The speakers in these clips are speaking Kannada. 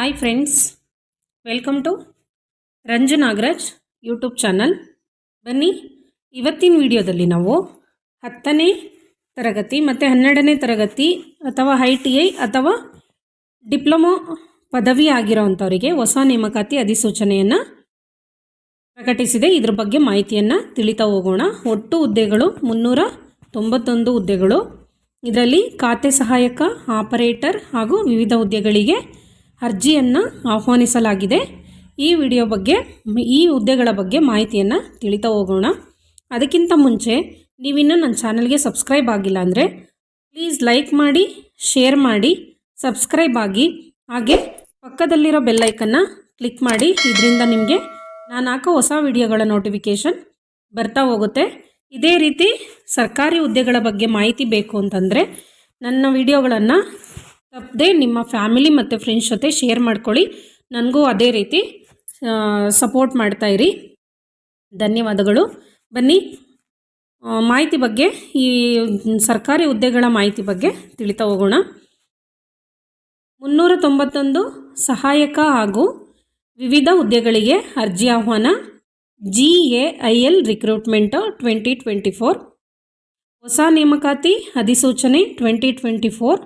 Hi friends welcome to Ranju Nagaraj YouTube channel ಬನ್ನಿ, ಇವತ್ತಿನ ವಿಡಿಯೋದಲ್ಲಿ ನಾವು ಹತ್ತನೇ ತರಗತಿ ಮತ್ತು ಹನ್ನೆರಡನೇ ತರಗತಿ ಅಥವಾ ಐ ಟಿ ಐ ಅಥವಾ ಡಿಪ್ಲೊಮೊ ಪದವಿ ಆಗಿರೋವಂಥವರಿಗೆ ಹೊಸ ನೇಮಕಾತಿ ಅಧಿಸೂಚನೆಯನ್ನು ಪ್ರಕಟಿಸಿದೆ. ಇದ್ರ ಬಗ್ಗೆ ಮಾಹಿತಿಯನ್ನು ತಿಳಿತಾ ಹೋಗೋಣ. ಒಟ್ಟು ಹುದ್ದೆಗಳು ಮುನ್ನೂರ ತೊಂಬತ್ತೊಂದು ಹುದ್ದೆಗಳು. ಇದರಲ್ಲಿ ಖಾತೆ ಸಹಾಯಕ ಆಪರೇಟರ್ ಹಾಗೂ ವಿವಿಧ ಹುದ್ದೆಗಳಿಗೆ ಅರ್ಜಿಯನ್ನು ಆಹ್ವಾನಿಸಲಾಗಿದೆ. ಈ ವಿಡಿಯೋ ಬಗ್ಗೆ, ಈ ಹುದ್ದೆಗಳ ಬಗ್ಗೆ ಮಾಹಿತಿಯನ್ನು ತಿಳಿತಾ ಹೋಗೋಣ. ಅದಕ್ಕಿಂತ ಮುಂಚೆ, ನೀವಿನ್ನೂ ನನ್ನ ಚಾನಲ್ಗೆ ಸಬ್ಸ್ಕ್ರೈಬ್ ಆಗಿಲ್ಲ ಅಂದರೆ, ಪ್ಲೀಸ್ ಲೈಕ್ ಮಾಡಿ, ಶೇರ್ ಮಾಡಿ, ಸಬ್ಸ್ಕ್ರೈಬ್ ಆಗಿ, ಹಾಗೆ ಪಕ್ಕದಲ್ಲಿರೋ ಬೆಲ್ಲೈಕನ್ನು ಕ್ಲಿಕ್ ಮಾಡಿ, ಇದರಿಂದ ನಿಮಗೆ ನಾನು ಹಾಕೋ ಹೊಸ ವಿಡಿಯೋಗಳ ನೋಟಿಫಿಕೇಷನ್ ಬರ್ತಾ ಹೋಗುತ್ತೆ. ಇದೇ ರೀತಿ ಸರ್ಕಾರಿ ಹುದ್ದೆಗಳ ಬಗ್ಗೆ ಮಾಹಿತಿ ಬೇಕು ಅಂತಂದರೆ, ನನ್ನ ವಿಡಿಯೋಗಳನ್ನು ತಪ್ಪದೆ ನಿಮ್ಮ ಫ್ಯಾಮಿಲಿ ಮತ್ತು ಫ್ರೆಂಡ್ಸ್ ಜೊತೆ ಶೇರ್ ಮಾಡ್ಕೊಳ್ಳಿ. ನನಗೂ ಅದೇ ರೀತಿ ಸಪೋರ್ಟ್ ಮಾಡ್ತಾಯಿರಿ ಧನ್ಯವಾದಗಳು. ಬನ್ನಿ ಮಾಹಿತಿ ಬಗ್ಗೆ, ಈ ಸರ್ಕಾರಿ ಹುದ್ದೆಗಳ ಮಾಹಿತಿ ಬಗ್ಗೆ ತಿಳಿತಾ ಹೋಗೋಣ. ಮುನ್ನೂರ ತೊಂಬತ್ತೊಂದು ಸಹಾಯಕ ಹಾಗೂ ವಿವಿಧ ಹುದ್ದೆಗಳಿಗೆ ಅರ್ಜಿ ಆಹ್ವಾನ. G A I L recruitment twenty twenty four. ಹೊಸ ನೇಮಕಾತಿ ಅಧಿಸೂಚನೆ twenty twenty four.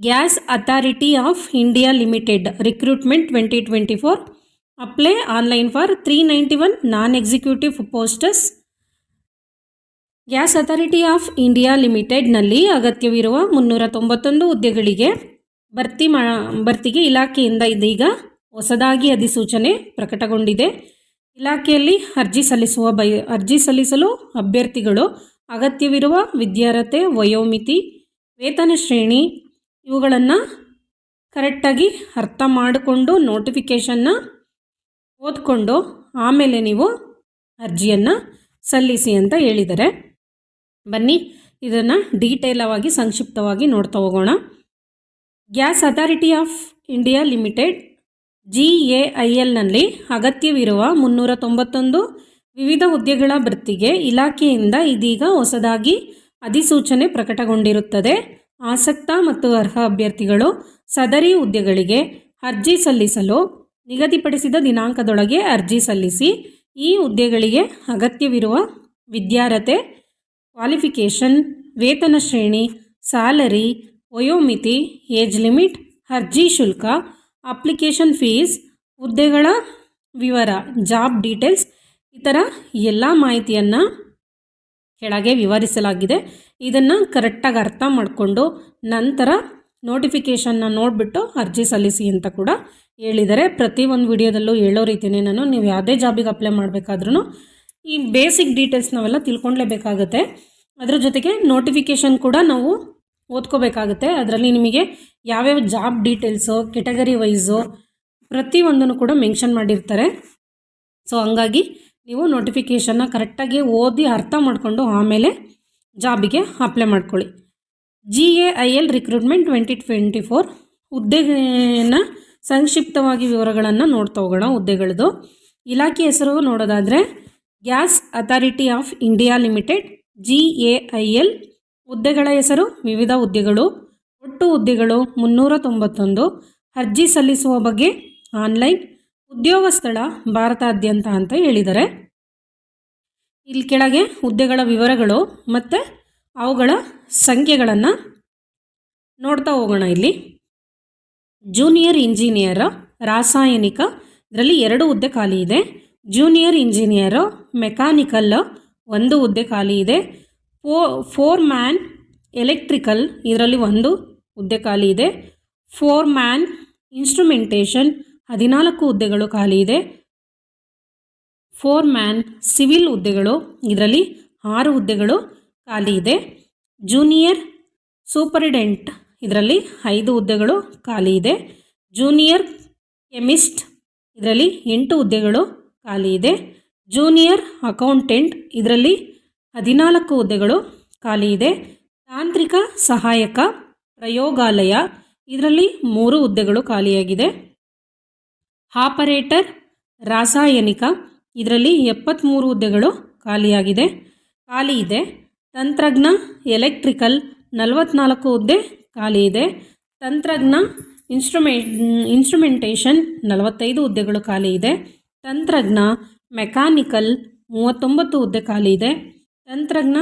Gas authority of India limited recruitment twenty twenty four apply online for three ninety one non executive posts gas authority of India ಲಿಮಿಟೆಡ್ನಲ್ಲಿ ಅಗತ್ಯವಿರುವ ಮುನ್ನೂರ ತೊಂಬತ್ತೊಂದು ಹುದ್ದೆಗಳಿಗೆ ಭರ್ತಿ ಮಾ, ಭರ್ತಿಗೆ ಇಲಾಖೆಯಿಂದ ಇದೀಗ ಹೊಸದಾಗಿ ಅಧಿಸೂಚನೆ ಪ್ರಕಟಗೊಂಡಿದೆ. ಇಲಾಖೆಯಲ್ಲಿ ಅರ್ಜಿ ಸಲ್ಲಿಸುವ ಬಯ, ಅರ್ಜಿ ಸಲ್ಲಿಸಲು ಅಭ್ಯರ್ಥಿಗಳು ಅಗತ್ಯವಿರುವ ವಿದ್ಯಾರ್ಹತೆ, ವಯೋಮಿತಿ, ವೇತನ ಶ್ರೇಣಿ ಇವುಗಳನ್ನು ಕರೆಕ್ಟಾಗಿ ಅರ್ಥ ಮಾಡಿಕೊಂಡು ನೋಟಿಫಿಕೇಷನ್ನ ಓದ್ಕೊಂಡು ಆಮೇಲೆ ನೀವು ಅರ್ಜಿಯನ್ನು ಸಲ್ಲಿಸಿ ಅಂತ ಹೇಳಿದ್ದಾರೆ ಬನ್ನಿ, ಇದನ್ನು ಡೀಟೇಲವಾಗಿ ಸಂಕ್ಷಿಪ್ತವಾಗಿ ನೋಡ್ತಾ ಹೋಗೋಣ. Gas authority of India limited G A I ಎಲ್ನಲ್ಲಿ ಅಗತ್ಯವಿರುವ ಮುನ್ನೂರ ತೊಂಬತ್ತೊಂದು ವಿವಿಧ ಹುದ್ದೆಗಳ ಭರ್ತಿಗೆ ಇಲಾಖೆಯಿಂದ ಇದೀಗ ಹೊಸದಾಗಿ ಅಧಿಸೂಚನೆ ಪ್ರಕಟಗೊಂಡಿರುತ್ತದೆ. ಆಸಕ್ತ ಮತ್ತು ಅರ್ಹ ಅಭ್ಯರ್ಥಿಗಳು ಸದರಿ ಹುದ್ದೆಗಳಿಗೆ ಅರ್ಜಿ ಸಲ್ಲಿಸಲು ನಿಗದಿಪಡಿಸಿದ ದಿನಾಂಕದೊಳಗೆ ಅರ್ಜಿ ಸಲ್ಲಿಸಿ ಈ ಹುದ್ದೆಗಳಿಗೆ ಅಗತ್ಯವಿರುವ ವಿದ್ಯಾರ್ಹತೆ, ಕ್ವಾಲಿಫಿಕೇಷನ್, ವೇತನ ಶ್ರೇಣಿ, ಸ್ಯಾಲರಿ, ವಯೋಮಿತಿ, ಏಜ್ ಲಿಮಿಟ್, ಅರ್ಜಿ ಶುಲ್ಕ ಅಪ್ಲಿಕೇಶನ್ ಫೀಸ್, ಹುದ್ದೆಗಳ ವಿವರ, ಜಾಬ್ ಡೀಟೇಲ್ಸ್, ಇತರ ಎಲ್ಲ ಮಾಹಿತಿಯನ್ನು ಕೆಳಗೆ ವಿವರಿಸಲಾಗಿದೆ. ಇದನ್ನು ಕರೆಕ್ಟಾಗಿ ಅರ್ಥ ಮಾಡಿಕೊಂಡು ನಂತರ ನೋಟಿಫಿಕೇಷನ್ನ ನೋಡಿಬಿಟ್ಟು ಅರ್ಜಿ ಸಲ್ಲಿಸಿ ಅಂತ ಕೂಡ ಹೇಳಿದ್ದಾರೆ ಪ್ರತಿ ಒಂದು ವಿಡಿಯೋದಲ್ಲೂ ಹೇಳೋ ರೀತಿಯೇ ನಾನು ನೀವು ಯಾವುದೇ ಜಾಬಿಗೆ ಅಪ್ಲೈ ಮಾಡಬೇಕಾದ್ರೂ ಈ ಬೇಸಿಕ್ ಡೀಟೇಲ್ಸ್ ನಾವೆಲ್ಲ ತಿಳ್ಕೊಳ್ಳೇಬೇಕಾಗತ್ತೆ ಅದರ ಜೊತೆಗೆ ನೋಟಿಫಿಕೇಷನ್ ಕೂಡ ನಾವು ಓದ್ಕೋಬೇಕಾಗುತ್ತೆ. ಅದರಲ್ಲಿ ನಿಮಗೆ ಯಾವ್ಯಾವ ಜಾಬ್ ಡೀಟೇಲ್ಸು ಕೆಟಗರಿ ವೈಸು ಪ್ರತಿಯೊಂದನ್ನು ಕೂಡ ಮೆನ್ಷನ್ ಮಾಡಿರ್ತಾರೆ. ಸೊ ಹಂಗಾಗಿ ನೀವು ನೋಟಿಫಿಕೇಷನ್ನ ಕರೆಕ್ಟಾಗಿ ಓದಿ ಅರ್ಥ ಮಾಡಿಕೊಂಡು ಆಮೇಲೆ ಜಾಬಿಗೆ ಅಪ್ಲೈ ಮಾಡ್ಕೊಳ್ಳಿ. G A I L recruitment twenty twenty four ಹುದ್ದೆಯನ್ನು ಸಂಕ್ಷಿಪ್ತವಾಗಿ ವಿವರಗಳನ್ನು ನೋಡ್ತಾ ಹೋಗೋಣ ಹುದ್ದೆಗಳದ್ದು ಇಲಾಖೆ ಹೆಸರು ನೋಡೋದಾದರೆ gas authority of India limited G A I L ಹುದ್ದೆಗಳ ಹೆಸರು, ವಿವಿಧ ಹುದ್ದೆಗಳು, ಒಟ್ಟು ಹುದ್ದೆಗಳು ಮುನ್ನೂರ ತೊಂಬತ್ತೊಂದು. ಅರ್ಜಿ ಸಲ್ಲಿಸುವ ಬಗ್ಗೆ ಆನ್ಲೈನ್ ಉದ್ಯೋಗ ಸ್ಥಳ ಭಾರತಾದ್ಯಂತ ಅಂತ ಹೇಳಿದ್ದಾರೆ ಇಲ್ಲಿ ಕೆಳಗೆ ಹುದ್ದೆಗಳ ವಿವರಗಳು ಮತ್ತು ಅವುಗಳ ಸಂಖ್ಯೆಗಳನ್ನು ನೋಡ್ತಾ ಹೋಗೋಣ ಇಲ್ಲಿ. ಜೂನಿಯರ್ ಇಂಜಿನಿಯರ್ ರಾಸಾಯನಿಕ ಇದರಲ್ಲಿ ಎರಡು ಹುದ್ದೆ ಖಾಲಿ ಇದೆ. ಜೂನಿಯರ್ ಇಂಜಿನಿಯರು ಮೆಕ್ಯಾನಿಕಲ್ ಒಂದು ಹುದ್ದೆ ಖಾಲಿ ಇದೆ. ಫೋ ಫೋರ್ ಮ್ಯಾನ್ ಎಲೆಕ್ಟ್ರಿಕಲ್ ಇದರಲ್ಲಿ ಒಂದು ಹುದ್ದೆ ಖಾಲಿ ಇದೆ. ಫೋರ್ ಮ್ಯಾನ್ ಇನ್ಸ್ಟ್ರುಮೆಂಟೇಷನ್ ಹದಿನಾಲ್ಕು ಹುದ್ದೆಗಳು ಖಾಲಿ ಇದೆ. ಫೋರ್ ಮ್ಯಾನ್ ಸಿವಿಲ್ ಹುದ್ದೆಗಳು, ಇದರಲ್ಲಿ ಆರು ಹುದ್ದೆಗಳು ಖಾಲಿ ಇದೆ. ಜೂನಿಯರ್ ಸೂಪರಿಡೆಂಟ್, ಇದರಲ್ಲಿ ಐದು ಹುದ್ದೆಗಳು ಖಾಲಿ ಇದೆ. ಜೂನಿಯರ್ ಕೆಮಿಸ್ಟ್, ಇದರಲ್ಲಿ ಎಂಟು ಹುದ್ದೆಗಳು ಖಾಲಿ ಇದೆ. ಜೂನಿಯರ್ ಅಕೌಂಟೆಂಟ್, ಇದರಲ್ಲಿ ಹದಿನಾಲ್ಕು ಹುದ್ದೆಗಳು ಖಾಲಿ ಇದೆ. ತಾಂತ್ರಿಕ ಸಹಾಯಕ ಪ್ರಯೋಗಾಲಯ, ಇದರಲ್ಲಿ ಮೂರು ಹುದ್ದೆಗಳು ಖಾಲಿಯಾಗಿದೆ. ಆಪರೇಟರ್ ರಾಸಾಯನಿಕ. ಇದರಲ್ಲಿ ಎಪ್ಪತ್ತ್ಮೂರು ಹುದ್ದೆಗಳು ಖಾಲಿಯಾಗಿದೆ. ಖಾಲಿ ಇದೆ. ತಂತ್ರಜ್ಞ, ಎಲೆಕ್ಟ್ರಿಕಲ್ ನಲವತ್ನಾಲ್ಕು ಹುದ್ದೆ ಖಾಲಿ ಇದೆ. ತಂತ್ರಜ್ಞ ಇನ್ಸ್ಟ್ರುಮೆ ಇನ್ಸ್ಟ್ರುಮೆಂಟೇಷನ್ ನಲವತ್ತೈದು ಹುದ್ದೆಗಳು ಖಾಲಿ ಇದೆ. ತಂತ್ರಜ್ಞ, ಮೆಕ್ಯಾನಿಕಲ್ ಮೂವತ್ತೊಂಬತ್ತು ಹುದ್ದೆ ಖಾಲಿ ಇದೆ. ತಂತ್ರಜ್ಞ,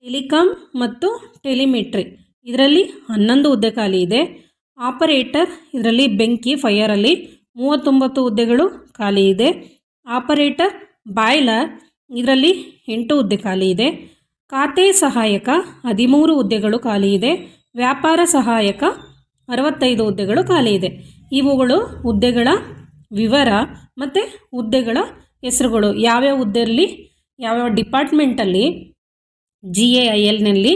ಟೆಲಿಕಾಂ ಮತ್ತು ಟೆಲಿಮೆಟ್ರಿ ಇದರಲ್ಲಿ ಹನ್ನೊಂದು ಹುದ್ದೆ ಖಾಲಿ ಇದೆ. ಆಪರೇಟರ್ ಇದರಲ್ಲಿ ಬೆಂಕಿ ಫೈಯರಲ್ಲಿ ಮೂವತ್ತೊಂಬತ್ತು ಹುದ್ದೆಗಳು ಖಾಲಿ ಇದೆ. ಆಪರೇಟರ್ ಬಾಯ್ಲರ್ ಇದರಲ್ಲಿ ಎಂಟು ಹುದ್ದೆ ಖಾಲಿ ಇದೆ. ಖಾತೆ ಸಹಾಯಕ ಹದಿಮೂರು ಹುದ್ದೆಗಳು ಖಾಲಿ ಇದೆ. ವ್ಯಾಪಾರ ಸಹಾಯಕ ಅರವತ್ತೈದು ಹುದ್ದೆಗಳು ಖಾಲಿ ಇದೆ. ಇವುಗಳು ಹುದ್ದೆಗಳ ವಿವರ ಮತ್ತು ಹುದ್ದೆಗಳ ಹೆಸರುಗಳು. ಯಾವ್ಯಾವ ಹುದ್ದೆಯಲ್ಲಿ, ಯಾವ್ಯಾವ ಡಿಪಾರ್ಟ್ಮೆಂಟಲ್ಲಿ ಜಿ ಎ ಐ ಎಲ್ನಲ್ಲಿ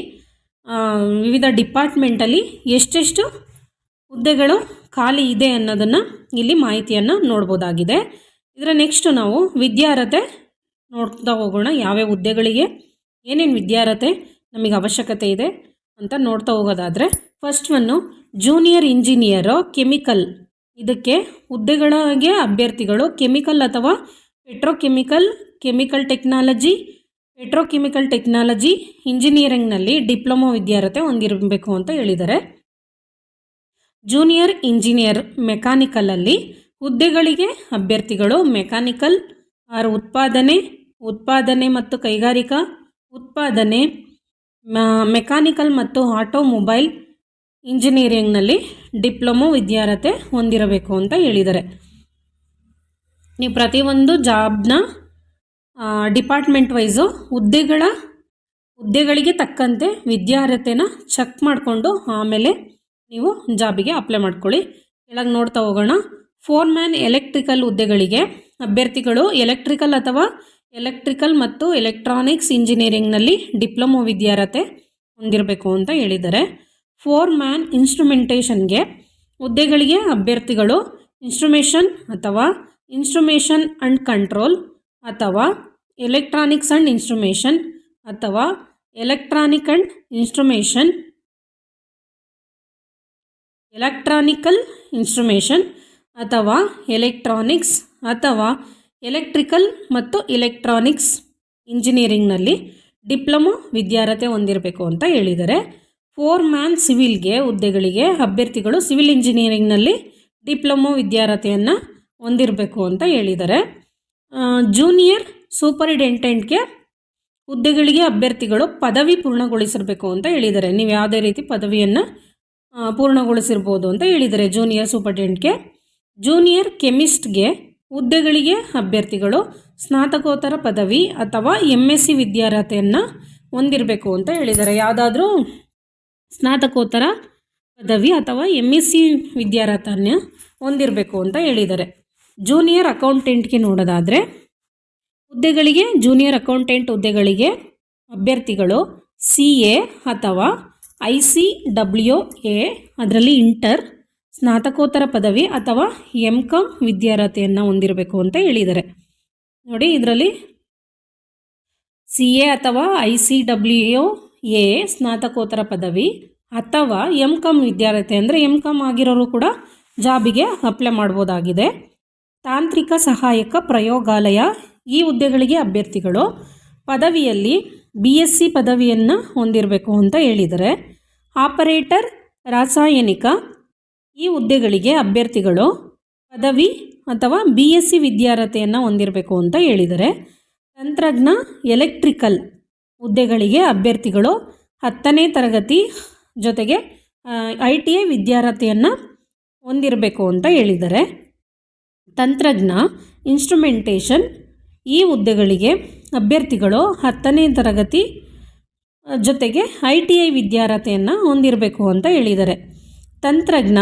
ವಿವಿಧ ಡಿಪಾರ್ಟ್ಮೆಂಟಲ್ಲಿ ಎಷ್ಟೆಷ್ಟು ಹುದ್ದೆಗಳು ಖಾಲಿ ಇದೆ ಅನ್ನೋದನ್ನು ಇಲ್ಲಿ ಮಾಹಿತಿಯನ್ನು ನೋಡ್ಬೋದಾಗಿದೆ. ಇದರ ನೆಕ್ಸ್ಟು ನಾವು ವಿದ್ಯಾರ್ಹತೆ ನೋಡ್ತಾ ಹೋಗೋಣ. ಯಾವ್ಯಾವ ಹುದ್ದೆಗಳಿಗೆ, ಏನೇನು ವಿದ್ಯಾರ್ಹತೆ ನಮಗೆ ಅವಶ್ಯಕತೆ ಇದೆ ಅಂತ ನೋಡ್ತಾ ಹೋಗೋದಾದರೆ first one junior engineer chemical ಇದಕ್ಕೆ ಹುದ್ದೆಗಳಿಗೆ ಅಭ್ಯರ್ಥಿಗಳು ಕೆಮಿಕಲ್ ಅಥವಾ petrochemical chemical technology petrochemical technology ಇಂಜಿನಿಯರಿಂಗ್ನಲ್ಲಿ ಡಿಪ್ಲೊಮೊ ವಿದ್ಯಾರ್ಹತೆ ಹೊಂದಿರಬೇಕು ಅಂತ ಹೇಳಿದ್ದಾರೆ. ಜೂನಿಯರ್ ಇಂಜಿನಿಯರ್ ಮೆಕ್ಯಾನಿಕಲಲ್ಲಿ ಹುದ್ದೆಗಳಿಗೆ ಅಭ್ಯರ್ಥಿಗಳು ಮೆಕ್ಯಾನಿಕಲ್ ಆರ್ ಉತ್ಪಾದನೆ ಉತ್ಪಾದನೆ ಮತ್ತು ಕೈಗಾರಿಕಾ, ಉತ್ಪಾದನೆ ಮೆಕ್ಯಾನಿಕಲ್ ಮತ್ತು ಆಟೋಮೊಬೈಲ್ ಇಂಜಿನಿಯರಿಂಗ್ನಲ್ಲಿ ಡಿಪ್ಲೊಮೊ ವಿದ್ಯಾರ್ಹತೆ ಹೊಂದಿರಬೇಕು ಅಂತ ಹೇಳಿದ್ದಾರೆ. ನೀವು ಪ್ರತಿಯೊಂದು ಜಾಬ್ನ ಡಿಪಾರ್ಟ್ಮೆಂಟ್ ವೈಸು ಹುದ್ದೆಗಳ, ಹುದ್ದೆಗಳಿಗೆ ತಕ್ಕಂತೆ ವಿದ್ಯಾರ್ಹತೆನ ಚೆಕ್ ಮಾಡಿಕೊಂಡು ಆಮೇಲೆ ನೀವು ಜಾಬಿಗೆ ಅಪ್ಲೈ ಮಾಡ್ಕೊಳ್ಳಿ. ಕೆಳಗೆ ನೋಡ್ತಾ ಹೋಗೋಣ. ಫೋರ್ ಮ್ಯಾನ್ ಎಲೆಕ್ಟ್ರಿಕಲ್ ಹುದ್ದೆಗಳಿಗೆ ಅಭ್ಯರ್ಥಿಗಳು ಎಲೆಕ್ಟ್ರಿಕಲ್ ಅಥವಾ ಎಲೆಕ್ಟ್ರಿಕಲ್ ಮತ್ತು ಎಲೆಕ್ಟ್ರಾನಿಕ್ಸ್ ಇಂಜಿನಿಯರಿಂಗ್ನಲ್ಲಿ ಡಿಪ್ಲೊಮೊ ವಿದ್ಯಾರ್ಹತೆ ಹೊಂದಿರಬೇಕು ಅಂತ ಹೇಳಿದ್ದಾರೆ. ಫೋರ್ ಮ್ಯಾನ್ ಇನ್ಸ್ಟ್ರುಮೆಂಟೇಷನ್ಗೆ ಹುದ್ದೆಗಳಿಗೆ ಅಭ್ಯರ್ಥಿಗಳು ಇನ್ಸ್ಟ್ರುಮೇಷನ್ ಅಥವಾ ಇನ್ಸ್ಟ್ರುಮೇಷನ್ ಆ್ಯಂಡ್ ಕಂಟ್ರೋಲ್ ಅಥವಾ ಎಲೆಕ್ಟ್ರಾನಿಕ್ಸ್ ಆ್ಯಂಡ್ ಇನ್ಸ್ಟ್ರುಮೇಷನ್ ಅಥವಾ electronic and instrumentation electronical instrumentation ಅಥವಾ ಎಲೆಕ್ಟ್ರಾನಿಕ್ಸ್ ಅಥವಾ ಎಲೆಕ್ಟ್ರಿಕಲ್ ಮತ್ತು ಎಲೆಕ್ಟ್ರಾನಿಕ್ಸ್ ಇಂಜಿನಿಯರಿಂಗ್ನಲ್ಲಿ ಡಿಪ್ಲೊಮೊ ವಿದ್ಯಾರ್ಹತೆ ಹೊಂದಿರಬೇಕು ಅಂತ ಹೇಳಿದ್ದಾರೆ ಫೋರ್ ಮ್ಯಾನ್ ಸಿವಿಲ್ಗೆ ಹುದ್ದೆಗಳಿಗೆ ಅಭ್ಯರ್ಥಿಗಳು ಸಿವಿಲ್ ಇಂಜಿನಿಯರಿಂಗ್ನಲ್ಲಿ ಡಿಪ್ಲೊಮೊ ವಿದ್ಯಾರ್ಹತೆಯನ್ನು ಹೊಂದಿರಬೇಕು ಅಂತ ಹೇಳಿದ್ದಾರೆ ಜೂನಿಯರ್ ಸೂಪರಿಡೆಂಟೆಂಟ್ಗೆ ಹುದ್ದೆಗಳಿಗೆ ಅಭ್ಯರ್ಥಿಗಳು ಪದವಿ ಪೂರ್ಣಗೊಳಿಸಿರಬೇಕು ಅಂತ ಹೇಳಿದ್ದಾರೆ ನೀವು ಯಾವುದೇ ರೀತಿ ಪದವಿಯನ್ನು ಪೂರ್ಣಗೊಳಿಸಿರ್ಬೋದು ಅಂತ ಹೇಳಿದ್ದಾರೆ ಜೂನಿಯರ್ ಸೂಪರ್ಟೆಂಟ್ಗೆ ಜೂನಿಯರ್ ಕೆಮಿಸ್ಟ್ಗೆ ಹುದ್ದೆಗಳಿಗೆ ಅಭ್ಯರ್ಥಿಗಳು, ಸ್ನಾತಕೋತ್ತರ ಪದವಿ ಅಥವಾ ಎಂ ಎಸ್ ಸಿ ವಿದ್ಯಾರ್ಹತೆಯನ್ನು ಹೊಂದಿರಬೇಕು ಅಂತ ಹೇಳಿದ್ದಾರೆ. ಯಾವುದಾದ್ರೂ ಸ್ನಾತಕೋತ್ತರ ಪದವಿ ಅಥವಾ ಎಂ ಎಸ್ ಸಿ ವಿದ್ಯಾರ್ಹತೆಯನ್ನು ಹೊಂದಿರಬೇಕು ಅಂತ ಹೇಳಿದ್ದಾರೆ. ಜೂನಿಯರ್ ಅಕೌಂಟೆಂಟ್ಗೆ ನೋಡೋದಾದರೆ, ಹುದ್ದೆಗಳಿಗೆ ಜೂನಿಯರ್ ಅಕೌಂಟೆಂಟ್ ಹುದ್ದೆಗಳಿಗೆ ಅಭ್ಯರ್ಥಿಗಳು ಸಿ ಎ ಅಥವಾ ಐ ಸಿ ಡಬ್ಲ್ಯೂ ಎ, ಅದರಲ್ಲಿ ಇಂಟರ್, ಸ್ನಾತಕೋತ್ತರ ಪದವಿ ಅಥವಾ ಎಂ ಕಾಮ್ ವಿದ್ಯಾರ್ಹತೆಯನ್ನು ಹೊಂದಿರಬೇಕು ಅಂತ ಹೇಳಿದ್ದಾರೆ. ನೋಡಿ, ಇದರಲ್ಲಿ ಸಿ ಎ ಅಥವಾ ಐ ಸಿ ಡಬ್ಲ್ಯೂ ಎ, ಸ್ನಾತಕೋತ್ತರ ಪದವಿ ಅಥವಾ ಎಂ ಕಾಮ್ ವಿದ್ಯಾರ್ಹತೆ, ಅಂದರೆ ಎಂ ಕಾಮ್ ಆಗಿರೋರು ಕೂಡ ಜಾಬಿಗೆ ಅಪ್ಲೈ ಮಾಡ್ಬೋದಾಗಿದೆ. ತಾಂತ್ರಿಕ ಸಹಾಯಕ ಪ್ರಯೋಗಾಲಯ, ಈ ಹುದ್ದೆಗಳಿಗೆ ಅಭ್ಯರ್ಥಿಗಳು ಪದವಿಯಲ್ಲಿ ಬಿ ಎಸ್ ಸಿ ಪದವಿಯನ್ನು ಹೊಂದಿರಬೇಕು ಅಂತ ಹೇಳಿದ್ದಾರೆ. ಆಪರೇಟರ್, ರಾಸಾಯನಿಕ, ಈ ಹುದ್ದೆಗಳಿಗೆ ಅಭ್ಯರ್ಥಿಗಳು ಪದವಿ ಅಥವಾ ಬಿ ಎಸ್ ಸಿ ವಿದ್ಯಾರ್ಹತೆಯನ್ನು ಹೊಂದಿರಬೇಕು ಅಂತ ಹೇಳಿದರೆ ತಂತ್ರಜ್ಞ ಎಲೆಕ್ಟ್ರಿಕಲ್ ಹುದ್ದೆಗಳಿಗೆ ಅಭ್ಯರ್ಥಿಗಳು ಹತ್ತನೇ ತರಗತಿ ಜೊತೆಗೆ ಐ ಟಿ ಐ ವಿದ್ಯಾರ್ಹತೆಯನ್ನು ಹೊಂದಿರಬೇಕು ಅಂತ ಹೇಳಿದರೆ ತಂತ್ರಜ್ಞ ಇನ್ಸ್ಟ್ರುಮೆಂಟೇಷನ್ ಈ ಹುದ್ದೆಗಳಿಗೆ ಅಭ್ಯರ್ಥಿಗಳು ಹತ್ತನೇ ತರಗತಿ ಜೊತೆಗೆ ಐ ಟಿ ಐ ವಿದ್ಯಾರ್ಹತೆಯನ್ನು ಹೊಂದಿರಬೇಕು ಅಂತ ಹೇಳಿದ್ದಾರೆ. ತಂತ್ರಜ್ಞ,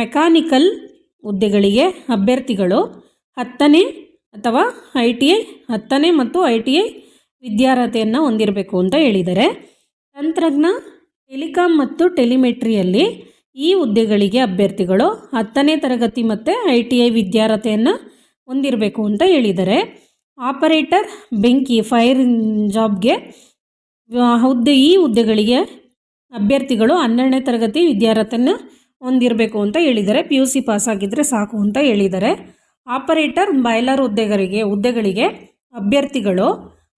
ಮೆಕ್ಯಾನಿಕಲ್ ಹುದ್ದೆಗಳಿಗೆ ಅಭ್ಯರ್ಥಿಗಳು ಹತ್ತನೇ ಅಥವಾ ಐ ಟಿ ಐ, ಹತ್ತನೇ ಮತ್ತು ಐ ಟಿ ಐ ವಿದ್ಯಾರ್ಹತೆಯನ್ನು ಹೊಂದಿರಬೇಕು ಅಂತ ಹೇಳಿದ್ದಾರೆ. ತಂತ್ರಜ್ಞ, ಟೆಲಿಕಾಂ ಮತ್ತು ಟೆಲಿಮೆಟ್ರಿಯಲ್ಲಿ ಈ ಹುದ್ದೆಗಳಿಗೆ ಅಭ್ಯರ್ಥಿಗಳು ಹತ್ತನೇ ತರಗತಿ ಮತ್ತು ಐ ಟಿ ಐ ವಿದ್ಯಾರ್ಹತೆಯನ್ನು ಹೊಂದಿರಬೇಕು ಅಂತ ಹೇಳಿದ್ದಾರೆ. ಆಪರೇಟರ್ ಬೆಂಕಿ, ಫೈರ್, ಜಾಬ್ಗೆ ಹುದ್ದೆ ಈ ಹುದ್ದೆಗಳಿಗೆ ಅಭ್ಯರ್ಥಿಗಳು ಹನ್ನೆರಡನೇ ತರಗತಿ ವಿದ್ಯಾರ್ಹತೆಯನ್ನು ಹೊಂದಿರಬೇಕು ಅಂತ ಹೇಳಿದ್ದಾರೆ. ಪಿ ಯು ಸಿ ಪಾಸಾಗಿದ್ದರೆ ಸಾಕು ಅಂತ ಹೇಳಿದ್ದಾರೆ. ಆಪರೇಟರ್ ಬಾಯ್ಲರ್ ಹುದ್ದೆಗಳಿಗೆ ಹುದ್ದೆಗಳಿಗೆ ಅಭ್ಯರ್ಥಿಗಳು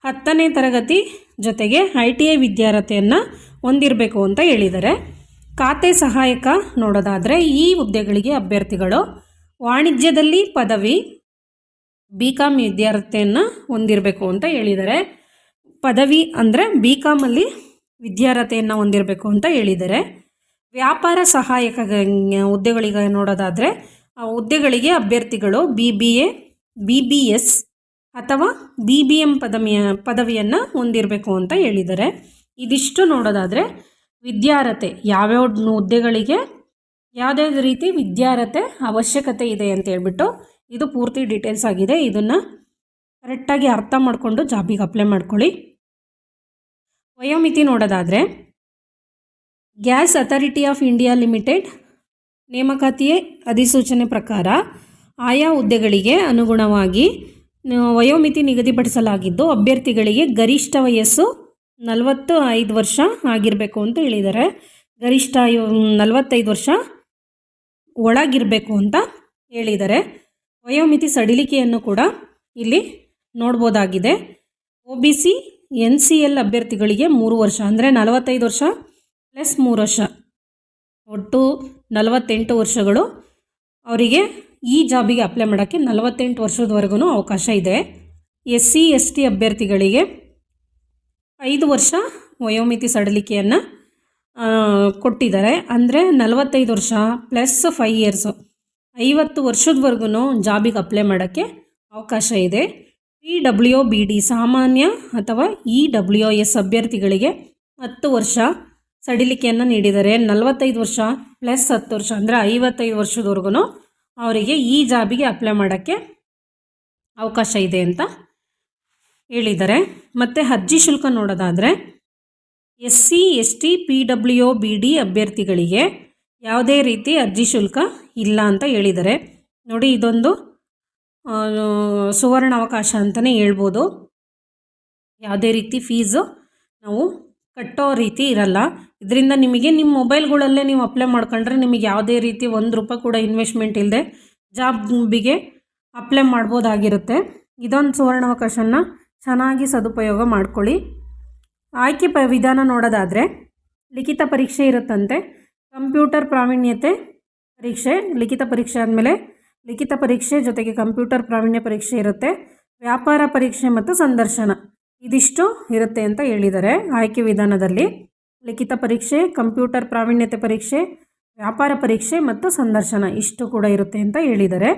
ಹತ್ತನೇ ತರಗತಿ ಜೊತೆಗೆ ಐ ಟಿ ಐ ವಿದ್ಯಾರ್ಹತೆಯನ್ನು ಹೊಂದಿರಬೇಕು ಅಂತ ಹೇಳಿದ್ದಾರೆ. ಖಾತೆ ಸಹಾಯಕ ನೋಡೋದಾದರೆ ಈ ಹುದ್ದೆಗಳಿಗೆ ಅಭ್ಯರ್ಥಿಗಳು ವಾಣಿಜ್ಯದಲ್ಲಿ ಪದವಿ ಬಿ ಕಾಮ್ ವಿದ್ಯಾರ್ಥಿಯನ್ನು ಹೊಂದಿರಬೇಕು ಅಂತ ಹೇಳಿದ್ದಾರೆ. ಪದವಿ ಅಂದರೆ ಬಿ ಕಾಮಲ್ಲಿ ವಿದ್ಯಾರ್ಹತೆಯನ್ನು ಹೊಂದಿರಬೇಕು ಅಂತ ಹೇಳಿದ್ದಾರೆ. ವ್ಯಾಪಾರ ಸಹಾಯಕ ಹುದ್ದೆಗಳಿಗೆ ನೋಡೋದಾದರೆ ಹುದ್ದೆಗಳಿಗೆ ಅಭ್ಯರ್ಥಿಗಳು B B A B B S ಅಥವಾ ಬಿ ಬಿ ಎಂ ಪದವಿಯ ಪದವಿಯನ್ನು ಹೊಂದಿರಬೇಕು ಅಂತ ಹೇಳಿದ್ದಾರೆ. ಇದಿಷ್ಟು ನೋಡೋದಾದರೆ, ವಿದ್ಯಾರ್ಹತೆ ಯಾವ್ಯಾವ ಹುದ್ದೆಗಳಿಗೆ ಯಾವುದ್ಯಾವ್ದು ರೀತಿ ವಿದ್ಯಾರ್ಹತೆ ಅವಶ್ಯಕತೆ ಇದೆ ಅಂತ ಹೇಳ್ಬಿಟ್ಟು ಇದು ಪೂರ್ತಿ ಡೀಟೇಲ್ಸ್ ಆಗಿದೆ. ಇದನ್ನು ಕರೆಕ್ಟಾಗಿ ಅರ್ಥ ಮಾಡಿಕೊಂಡು ಜಾಬಿಗೆ ಅಪ್ಲೈ ಮಾಡ್ಕೊಳ್ಳಿ. ವಯೋಮಿತಿ ನೋಡೋದಾದರೆ gas authority of India limited ನೇಮಕಾತಿಯೇ ಅಧಿಸೂಚನೆ ಪ್ರಕಾರ ಆಯಾ ಹುದ್ದೆಗಳಿಗೆ ಅನುಗುಣವಾಗಿ ವಯೋಮಿತಿ ನಿಗದಿಪಡಿಸಲಾಗಿದ್ದು, ಅಭ್ಯರ್ಥಿಗಳಿಗೆ ಗರಿಷ್ಠ ವಯಸ್ಸು ನಲವತ್ತು ಐದು ವರ್ಷ ಆಗಿರಬೇಕು ಅಂತ ಹೇಳಿದ್ದಾರೆ. ಗರಿಷ್ಠ ನಲವತ್ತೈದು ವರ್ಷ ಒಳಗಿರಬೇಕು ಅಂತ ಹೇಳಿದ್ದಾರೆ. ವಯೋಮಿತಿ ಸಡಿಲಿಕೆಯನ್ನು ಕೂಡ ಇಲ್ಲಿ ನೋಡ್ಬೋದಾಗಿದೆ. O B C N C L ಅಭ್ಯರ್ಥಿಗಳಿಗೆ ಮೂರು ವರ್ಷ, ಅಂದರೆ ನಲವತ್ತೈದು ವರ್ಷ ಪ್ಲಸ್ ಮೂರು ವರ್ಷ. ಒಟ್ಟು ನಲವತ್ತೆಂಟು ವರ್ಷಗಳು. ಅವರಿಗೆ ಈ ಜಾಬಿಗೆ ಅಪ್ಲೈ ಮಾಡೋಕ್ಕೆ ನಲವತ್ತೆಂಟು ವರ್ಷದವರೆಗೂ ಅವಕಾಶ ಇದೆ. ಎಸ್ ಸಿ, ಎಸ್ ಟಿ ಅಭ್ಯರ್ಥಿಗಳಿಗೆ ಐದು ವರ್ಷ ವಯೋಮಿತಿ ಸಡಲಿಕೆಯನ್ನು ಕೊಟ್ಟಿದ್ದಾರೆ. ಅಂದರೆ ನಲವತ್ತೈದು ವರ್ಷ ಪ್ಲಸ್ ಫೈವ್ ಇಯರ್ಸು ಐವತ್ತು ವರ್ಷದವರೆಗೂ ಜಾಬಿಗೆ ಅಪ್ಲೈ ಮಾಡೋಕ್ಕೆ ಅವಕಾಶ ಇದೆ. ಪಿ ಡಬ್ಲ್ಯೂ ಬಿ ಡಿ ಸಾಮಾನ್ಯ ಅಥವಾ ಇ ಡಬ್ಲ್ಯೂ ಎಸ್ ಅಭ್ಯರ್ಥಿಗಳಿಗೆ ಹತ್ತು ವರ್ಷ ಸಡಿಲಿಕೆಯನ್ನು ನೀಡಿದ್ದಾರೆ ನಲವತ್ತೈದು ವರ್ಷ ಪ್ಲಸ್ ಹತ್ತು ವರ್ಷ ಅಂದರೆ ಐವತ್ತೈದು ವರ್ಷದವರೆಗೂ ಅವರಿಗೆ ಈ ಜಾಬಿಗೆ ಅಪ್ಲೈ ಮಾಡೋಕ್ಕೆ ಅವಕಾಶ ಇದೆ ಅಂತ ಹೇಳಿದ್ದಾರೆ ಮತ್ತು ಅರ್ಜಿ ಶುಲ್ಕ ನೋಡೋದಾದರೆ S C S T P W B D ಅಭ್ಯರ್ಥಿಗಳಿಗೆ ಯಾವುದೇ ರೀತಿ ಅರ್ಜಿ ಶುಲ್ಕ ಇಲ್ಲ ಅಂತ ಹೇಳಿದ್ದಾರೆ ನೋಡಿ ಇದೊಂದು ಸುವರ್ಣ ಅವಕಾಶ ಅಂತಲೇ ಹೇಳ್ಬೋದು. ಯಾವುದೇ ರೀತಿ ಫೀಸು ನಾವು ಕಟ್ಟೋ ರೀತಿ ಇರಲ್ಲ. ಇದರಿಂದ ನಿಮಗೆ ನಿಮ್ಮ ಮೊಬೈಲ್ಗಳಲ್ಲೇ ನೀವು ಅಪ್ಲೈ ಮಾಡ್ಕೊಂಡ್ರೆ ನಿಮಗೆ ಯಾವುದೇ ರೀತಿ ಒಂದು ರೂಪಾಯಿ ಕೂಡ ಇನ್ವೆಸ್ಟ್ಮೆಂಟ್ ಇಲ್ಲದೆ ಜಾಬ್ಗೆ ಅಪ್ಲೈ ಮಾಡ್ಬೋದಾಗಿರುತ್ತೆ. ಇದೊಂದು ಸುವರ್ಣಾವಕಾಶನ ಚೆನ್ನಾಗಿ ಸದುಪಯೋಗ ಮಾಡ್ಕೊಳ್ಳಿ. ಆಯ್ಕೆ ಪ ವಿಧಾನ ನೋಡೋದಾದರೆ ಲಿಖಿತ ಪರೀಕ್ಷೆ ಇರುತ್ತಂತೆ. ಕಂಪ್ಯೂಟರ್ ಪ್ರಾವೀಣ್ಯತೆ ಪರೀಕ್ಷೆ, ಲಿಖಿತ ಪರೀಕ್ಷೆ ಆದಮೇಲೆ ಲಿಖಿತ ಪರೀಕ್ಷೆ ಜೊತೆಗೆ ಕಂಪ್ಯೂಟರ್ ಪ್ರಾವೀಣ್ಯ ಪರೀಕ್ಷೆ ಇರುತ್ತೆ. ವ್ಯಾಪಾರ ಪರೀಕ್ಷೆ ಮತ್ತು ಸಂದರ್ಶನ ಇದಿಷ್ಟು ಇರುತ್ತೆ ಅಂತ ಹೇಳಿದ್ದಾರೆ ಆಯ್ಕೆ ವಿಧಾನದಲ್ಲಿ. ಲಿಖಿತ ಪರೀಕ್ಷೆ, ಕಂಪ್ಯೂಟರ್ ಪ್ರಾವೀಣ್ಯತೆ ಪರೀಕ್ಷೆ, ವ್ಯಾಪಾರ ಪರೀಕ್ಷೆ ಮತ್ತು ಸಂದರ್ಶನ ಇಷ್ಟು ಕೂಡ ಇರುತ್ತೆ ಅಂತ ಹೇಳಿದ್ದಾರೆ.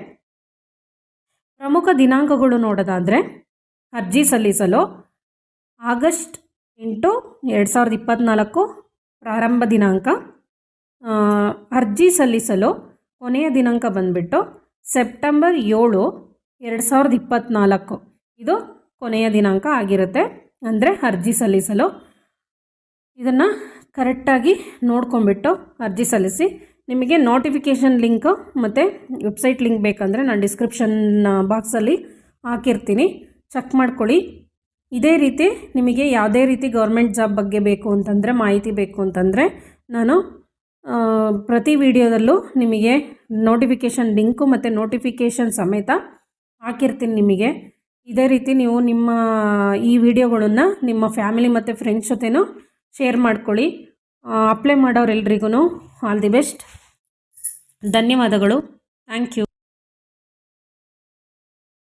ಪ್ರಮುಖ ದಿನಾಂಕಗಳು ನೋಡೋದಾದರೆ ಅರ್ಜಿ ಸಲ್ಲಿಸಲು ಆಗಸ್ಟ್ ಎಂಟು ಎರಡು ಸಾವಿರದ ಇಪ್ಪತ್ತ್ನಾಲ್ಕು ಪ್ರಾರಂಭ ದಿನಾಂಕ ಅರ್ಜಿ ಸಲ್ಲಿಸಲು ಕೊನೆಯ ದಿನಾಂಕ ಬಂದುಬಿಟ್ಟು ಸೆಪ್ಟೆಂಬರ್ ಏಳು ಎರಡು ಸಾವಿರದ ಇಪ್ಪತ್ತ್ನಾಲ್ಕು ಇದು ಕೊನೆಯ ದಿನಾಂಕ ಆಗಿರುತ್ತೆ. ಅಂದರೆ ಅರ್ಜಿ ಸಲ್ಲಿಸಲು. ಇದನ್ನು ಕರೆಕ್ಟಾಗಿ ನೋಡ್ಕೊಂಬಿಟ್ಟು ಅರ್ಜಿ ಸಲ್ಲಿಸಿ. ನಿಮಗೆ ನೋಟಿಫಿಕೇಷನ್ ಲಿಂಕು ಮತ್ತು ವೆಬ್ಸೈಟ್ ಲಿಂಕ್ ಬೇಕಂದರೆ ನಾನು ಡಿಸ್ಕ್ರಿಪ್ಷನ್ ಬಾಕ್ಸಲ್ಲಿ ಹಾಕಿರ್ತೀನಿ. ಚೆಕ್ ಮಾಡ್ಕೊಳ್ಳಿ. ಇದೇ ರೀತಿ ನಿಮಗೆ ಯಾವುದೇ ರೀತಿ ಗೌರ್ಮೆಂಟ್ ಜಾಬ್ ಬಗ್ಗೆ ಬೇಕು ಅಂತಂದರೆ, ಮಾಹಿತಿ ಬೇಕು ಅಂತಂದರೆ ನಾನು ಪ್ರತಿ ವಿಡಿಯೋದಲ್ಲೂ ನಿಮಗೆ ನೋಟಿಫಿಕೇಷನ್ ಲಿಂಕು ಮತ್ತು ನೋಟಿಫಿಕೇಷನ್ ಸಮೇತ ಹಾಕಿರ್ತೀನಿ ನಿಮಗೆ. ಇದೇ ರೀತಿ ನೀವು ನಿಮ್ಮ ಈ ವಿಡಿಯೋಗಳನ್ನು ನಿಮ್ಮ ಫ್ಯಾಮಿಲಿ ಮತ್ತು ಫ್ರೆಂಡ್ಸ್ ಜೊತೆನೂ ಶೇರ್ ಮಾಡ್ಕೊಳ್ಳಿ. ಅಪ್ಲೈ ಮಾಡೋರೆಲ್ರಿಗೂ ಆಲ್ ದಿ ಬೆಸ್ಟ್ ಧನ್ಯವಾದಗಳು. Thank you